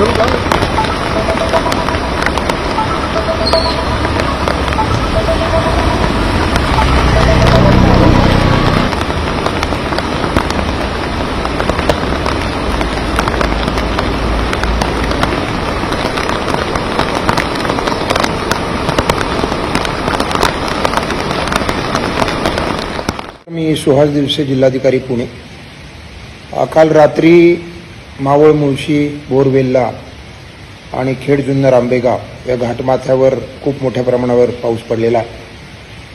मी सुहास दिवसे जिल्हाधिकारी पुणे. काल रात्री मावळ मुळशी बोरवेल्ला आणि खेड जुन्नर आंबेगाव या घाटमाथ्यावर खूप मोठ्या प्रमाणावर पाऊस पडलेला आहे.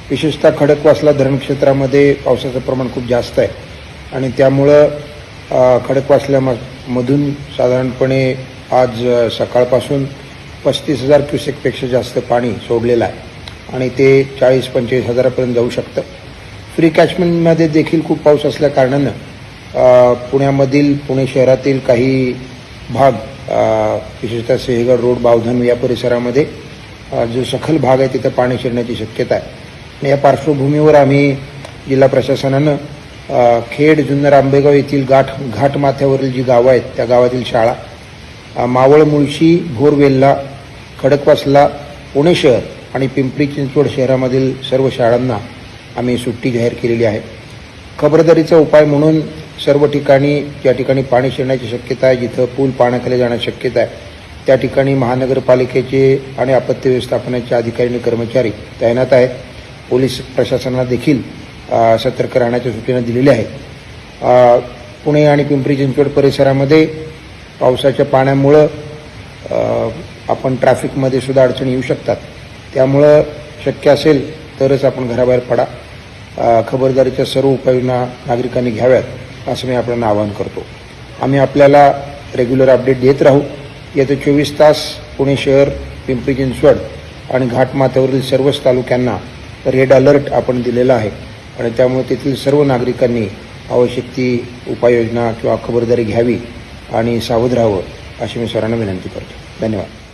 विशेषतः खडकवासला धरण क्षेत्रामध्ये पावसाचं प्रमाण खूप जास्त आहे. आणि त्यामुळं खडकवासल्यामधून साधारणपणे आज सकाळपासून पस्तीस हजार क्युसेकपेक्षा जास्त पाणी सोडलेलं आहे. आणि ते चाळीस पंचेचाळीस हजारापर्यंत जाऊ शकतं. फ्री कॅचमेंटमध्ये देखील खूप पाऊस असल्याकारणानं पुण्यामधील पुणे शहरातील काही भाग विशेषतः सिंहगड रोड बावधन या परिसरामध्ये जो सखल भाग आहे तिथं पाणी शिरण्याची शक्यता आहे. आणि या पार्श्वभूमीवर आम्ही जिल्हा प्रशासनानं खेड जुन्नर आंबेगाव येथील गाठ घाट माथ्यावरील जी गावं आहेत त्या गावातील शाळा मावळ मुळशी भोरवेल्ला खडकवासला पुणे शहर आणि पिंपरी चिंचवड शहरामधील सर्व शाळांना आम्ही सुट्टी जाहीर केलेली आहे. खबरदारीचा उपाय म्हणून सर्व ठिकाणी ज्या ठिकाणी पाणी शिरण्याची शक्यता आहे जिथं पूल पाण्याखाली जाण्याची शक्यता आहे त्या ठिकाणी महानगरपालिकेचे आणि आपत्ती व्यवस्थापनाचे अधिकारी आणि कर्मचारी तैनात आहेत. पोलीस प्रशासनाला देखील सतर्क राहण्याच्या सूचना दिलेल्या आहेत. पुणे आणि पिंपरी चिंचवड परिसरामध्ये पावसाच्या पाण्यामुळं आपण ट्रॅफिकमध्ये सुद्धा अडचणी येऊ शकतात. त्यामुळं शक्य असेल तरच आपण घराबाहेर पडा. खबरदारीच्या सर्व उपाययोजना नागरिकांनी घ्याव्यात. असं मी आपल्याला आवाहन करतो. आम्ही आपल्याला रेग्युलर अपडेट देत राहू. येत्या चोवीस तास पुणे शहर पिंपरी चिंचवड आणि घाटमाथ्यावरील सर्वच तालुक्यांना रेड अलर्ट आपण दिलेला आहे. आणि त्यामुळे तेथील सर्व नागरिकांनी आवश्यक ती उपाययोजना किंवा खबरदारी घ्यावी आणि सावध राहावं अशी मी सरांना विनंती करतो. धन्यवाद.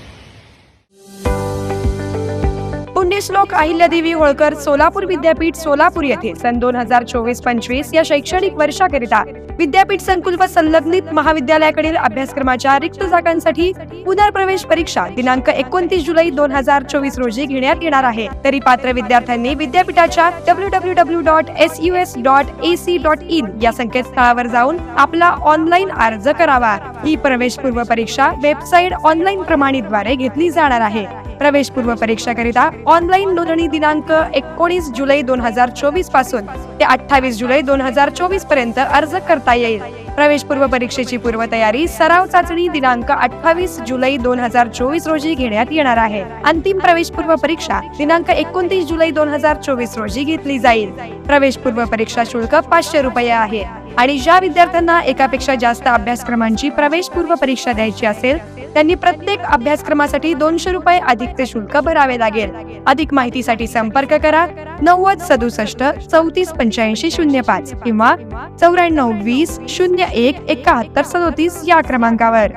श्लोक अहिल्यादेवी होळकर सोलापूर विद्यापीठ सोलापूर येथे सन दोन हजार चोवीस पंचवीस या शैक्षणिक वर्षाकरिता विद्यापीठ संकुल व संलग्नित महाविद्यालयाकडील अभ्यासक्रमाच्या रिक्त जागांसाठी पुनर्प्रवेश परीक्षा दिनांक एकोणतीस जुलै दोन हजार चोवीस रोजी घेण्यात येणार आहे. तरी पात्र विद्यार्थ्यांनी विद्यापीठाच्या W W W dot S U S dot A C dot in या संकेतस्थळावर जाऊन आपला ऑनलाईन अर्ज करावा. ही प्रवेशपूर्व परीक्षा वेबसाईट ऑनलाईन प्रमाणीद्वारे घेतली जाणार आहे. प्रवेशपूर्व परीक्षाकरिता ऑनलाईन नोंदणी दिनांक एकोणीस जुलै दोन हजार चोवीसपासून ते अठ्ठावीस जुलै दोन हजार चोवीसपर्यंत अर्ज करता येईल. प्रवेशपूर्व परीक्षेची पूर्वतयारी सराव चाचणी दिनांक अठ्ठावीस जुलै दोन हजार चोवीस रोजी घेण्यात येणार आहे. अंतिम प्रवेशपूर्व परीक्षा दिनांक एकोणतीस जुलै दोन हजार चोवीस रोजी घेतली जाईल. प्रवेशपूर्व परीक्षा शुल्क पाचशे रुपये आहे. आणि ज्या विद्यार्थ्यांना एकापेक्षा जास्त अभ्यासक्रमांची प्रवेशपूर्व परीक्षा द्यायची असेल त्यांनी प्रत्येक अभ्यासक्रमासाठी दोनशे रुपये अधिकचे शुल्क भरावे लागेल. अधिक माहितीसाठी संपर्क करा नव्वद सदुसष्ट चौतीस पंच्याऐंशी शून्य पाच किंवा चौऱ्याण्णव वीस शून्य एक एकाहत्तर सदोतीस या क्रमांकावर.